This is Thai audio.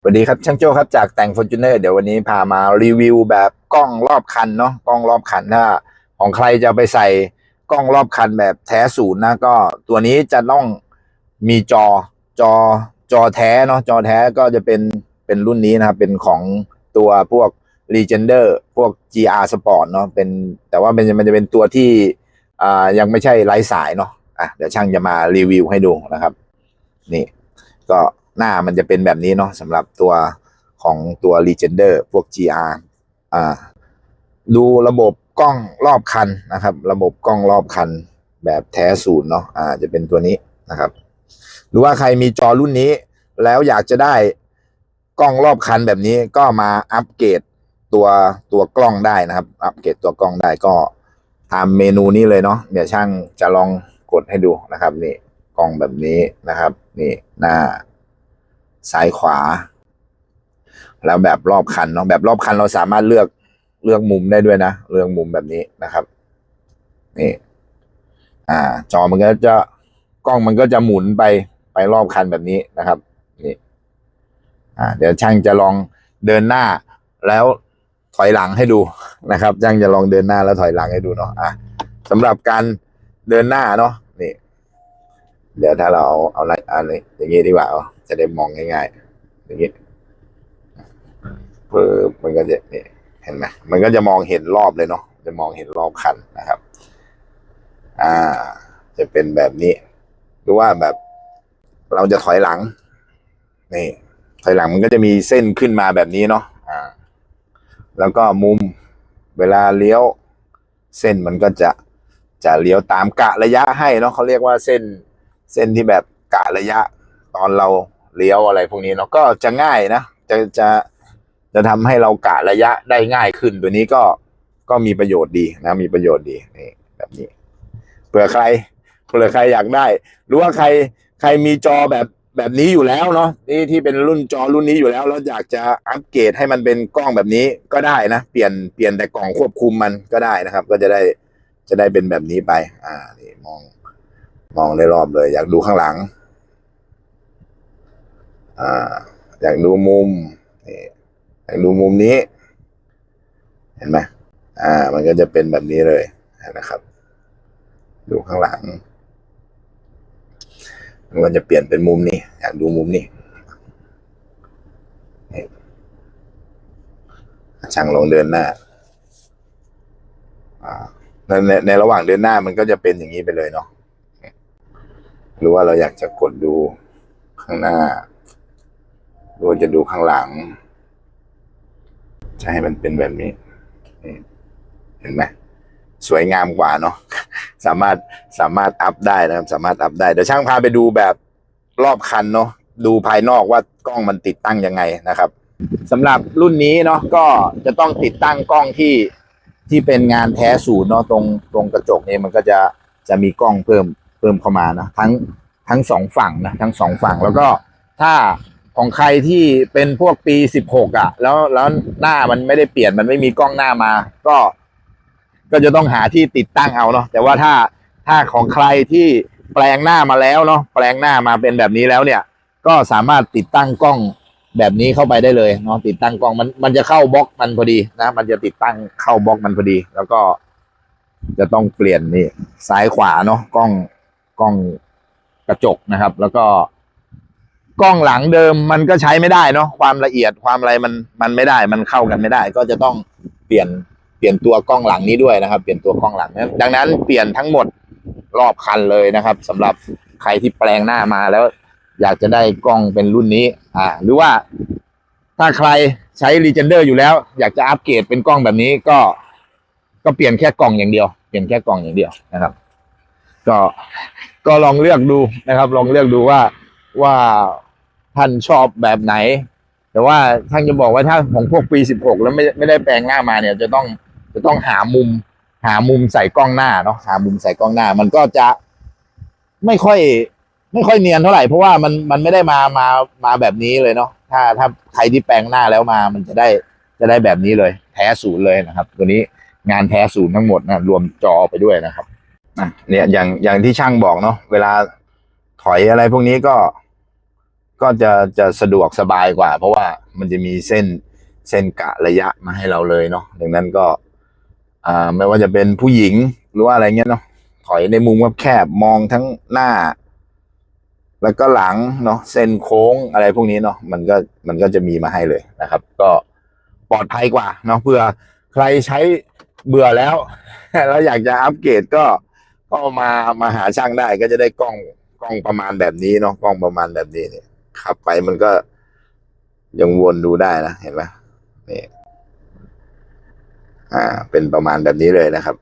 สวัสดีครับช่างโจ้ครับจากแต่ง f o r t u n e r เดี๋ยววันนี้พามารีวิวแบบกล้องรอบคันเนาะกล้องรอบคันถ้าของใครจะไปใส่กล้องรอบคันแบบแท้ศูนย์นะก็ตัวนี้จะต้องมีจอจอจอแท้เนาะจอแท้ก็จะเป็นเป็นรุ่นนี้นะครับเป็นของตัวพวก Legender พวก GR Sport เนาะเป็นแต่ว่ามันจะมันจะเป็นตัวที่อ่ายังไม่ใช่ไร้สายเนาะอะเดี๋ยวช่างจะมารีวิวให้ดูนะครับ นี่ก็ หน้ามันจะเป็นแบบนี้เนาะสำหรับตัวของตัว Legender พวก GR อ่าดูระบบกล้องรอบคันนะครับ ระบบกล้องรอบคันแบบแท้ศูนย์เนาะอ่าจะเป็นตัวนี้นะครับ หรือว่าใครมีจอรุ่นนี้ แล้วอยากจะได้กล้องรอบคันแบบนี้ก็มาอัปเกรดตัวตัวกล้องได้นะครับ อัปเกรดตัวกล้องได้ก็ตามเมนูนี้เลยเนาะเดี๋ยวช่างจะลองกดให้ดูนะครับนี่กล้องแบบนี้นะครับ นี่หน้า ซ้ายขวา แล้วแบบรอบคันเนาะแบบรอบคันเราสามารถเลือกเลือกมุมได้ด้วยนะเลือกมุมแบบนี้นะครับนี่อ่า จอมันก็จะกล้องมันก็จะหมุนไปไปรอบคันแบบนี้นะครับนี่อ่า เดี๋ยวช่างจะลองเดินหน้าแล้วถอยหลังให้ดูนะครับช่างจะลองเดินหน้าแล้วถอยหลังให้ดูเนาะอะสำหรับการเดินหน้าเนาะนี่ เดี๋ยวถ้าเราเอาเอาอะไรอะไรอย่างงี้ดีกว่าเอา จะได้มองง่ายๆอย่างงี้เพื่อมันก็จะนี่เห็นไหมมันก็จะมองเห็นรอบเลยเนาะจะมองเห็นรอบคันนะครับ อ่า จะเป็นแบบนี้ หรือว่าแบบเราจะถอยหลังนี่ถอยหลังมันก็จะมีเส้นขึ้นมาแบบนี้เนาะอ่า แล้วก็มุมเวลาเลี้ยว เส้นมันก็จะจะเลี้ยวตามกะระยะให้เนาะเขาเรียกว่าเส้นเส้นที่แบบกะระยะ ตอนเรา เลี้ยวอะไรพวกนี้เนาะก็จะง่ายนะจะจะจะทำให้เรากะระยะได้ง่ายขึ้น ตัวนี้ก็ก็มีประโยชน์ดีนะ มีประโยชน์ดีนี่แบบนี้เผื่อใครเผื่อใครอยากได้ หรือว่าใครใครมีจอแบบแบบนี้อยู่แล้วเนาะที่ที่เป็นรุ่นจอรุ่นนี้อยู่แล้วแล้วอยากจะอัปเกรดให้มันเป็นกล้องแบบนี้ก็ได้นะ เปลี่ยนเปลี่ยนแต่กล่องควบคุมมันก็ได้นะครับ ก็จะได้จะได้เป็นแบบนี้ไป อ่านี่มองมองได้รอบเลย อยากดูข้างหลัง อ่าอยากดูมุมนี่อยากดูมุมนี้ เห็นไหมอ่า มันก็จะเป็นแบบนี้เลยนะครับ ดูข้างหลัง มันจะเปลี่ยนเป็นมุมนี้อยากดูมุมนี้ช่างลงเดินหน้าอ่าในในในระหว่างเดินหน้ามันก็จะเป็นอย่างนี้ไปเลยเนาะหรือว่าเราอยากจะกดดูข้างหน้า หรือว่าจะดูข้างหลัง จะให้มันเป็นแบบนี้ เห็นไหมสวยงามกว่าเนาะสามารถสามารถอัพได้นะครับ สามารถอัพได้เดี๋ยวช่างพาไปดูแบบรอบคันเนาะดูภายนอกว่ากล้องมันติดตั้งยังไงนะครับสำหรับรุ่นนี้เนาะก็จะต้องติดตั้งกล้องที่ที่เป็นงานแท้ศูนย์เนาะตรงตรงกระจกนี่มันก็จะจะมีกล้องเพิ่มเพิ่มเข้ามานะทั้งทั้งสองฝั่งนะทั้งสองฝั่งแล้วก็ถ้า ของใครที่เป็นพวกปีสิบหกอะ แล้วแล้วหน้ามันไม่ได้เปลี่ยนมันไม่มีกล้องหน้ามา ก็ ก็จะต้องหาที่ติดตั้งเอาเนาะแต่ว่าถ้าถ้าของใครที่แปลงหน้ามาแล้วเนาะแปลงหน้ามาเป็นแบบนี้แล้วเนี่ย ก็สามารถติดตั้งกล้องแบบนี้เข้าไปได้เลยเนาะติดตั้งกล้องมันมันจะเข้าบล็อกมันพอดีนะ มันจะติดตั้งเข้าบล็อกมันพอดี แล้วก็จะต้องเปลี่ยนนี่ซ้ายขวาเนาะกล้องกล้องกระจกนะครับ แล้วก็ กล้องหลังเดิมมันก็ใช้ไม่ได้เนาะความละเอียดความอะไรมันมันไม่ได้ มันเข้ากันไม่ได้ ก็จะต้องเปลี่ยนเปลี่ยนตัวกล้องหลังนี้ด้วยนะครับ เปลี่ยนตัวกล้องหลังนั้นดังนั้นเปลี่ยนทั้งหมดรอบคันเลยนะครับสำหรับใครที่แปลงหน้ามาแล้ว อยากจะได้กล้องเป็นรุ่นนี้ อ่า หรือว่าถ้าใครใช้ Legender อยู่แล้ว อยากจะอัปเกรดเป็นกล้องแบบนี้ก็ ก็เปลี่ยนแค่กล่องอย่างเดียวเปลี่ยนแค่กล่องอย่างเดียวนะครับ ก็ก็ลองเลือกดูนะครับ ลองเลือกดูว่าว่า ท่านชอบแบบไหน แต่ว่าท่านจะบอกว่าถ้าของพวกปีสิบหกแล้วไม่ไม่ได้แปลงหน้ามาเนี่ย จะต้องจะต้องหามุม หามุมใส่กล้องหน้าเนาะหามุมใส่กล้องหน้า มันก็จะไม่ค่อย ไม่ค่อยเนียนเท่าไหร่เพราะว่ามันมันไม่ได้มามามาแบบนี้เลยเนาะถ้าถ้าใครที่แปลงหน้าแล้วมา มันจะได้จะได้แบบนี้เลย แท้ศูนย์เลยนะครับ ตัวนี้งานแท้ศูนย์ทั้งหมดนะรวมจอไปด้วยนะครับเนี่ยอย่างอย่างที่ช่างบอกเนาะเวลาถอยอะไรพวกนี้ก็ ก็จะจะสะดวกสบายกว่า เพราะว่ามันจะมีเส้นเส้นกะระยะมาให้เราเลยเนาะดังนั้นก็ อ่าไม่ว่าจะเป็นผู้หญิงหรือว่าอะไรเงี้ยเนาะถอยในมุมแคบๆมองทั้งหน้า แล้วก็หลังเนาะเส้นโค้งอะไรพวกนี้เนาะมันก็มันก็จะมีมาให้เลยนะครับ ก็ปลอดภัยกว่าเนาะเพื่อใครใช้เบื่อแล้ว แล้วอยากจะอัปเกรดก็ก็มามาหาช่างได้ก็จะได้กล้องกล้องประมาณแบบนี้เนาะกล้องประมาณแบบนี้เนี่ย ขับไปมันก็ยังวนดูได้นะ เห็นไหมนี่ อ่า เป็นประมาณแบบนี้เลยนะครับ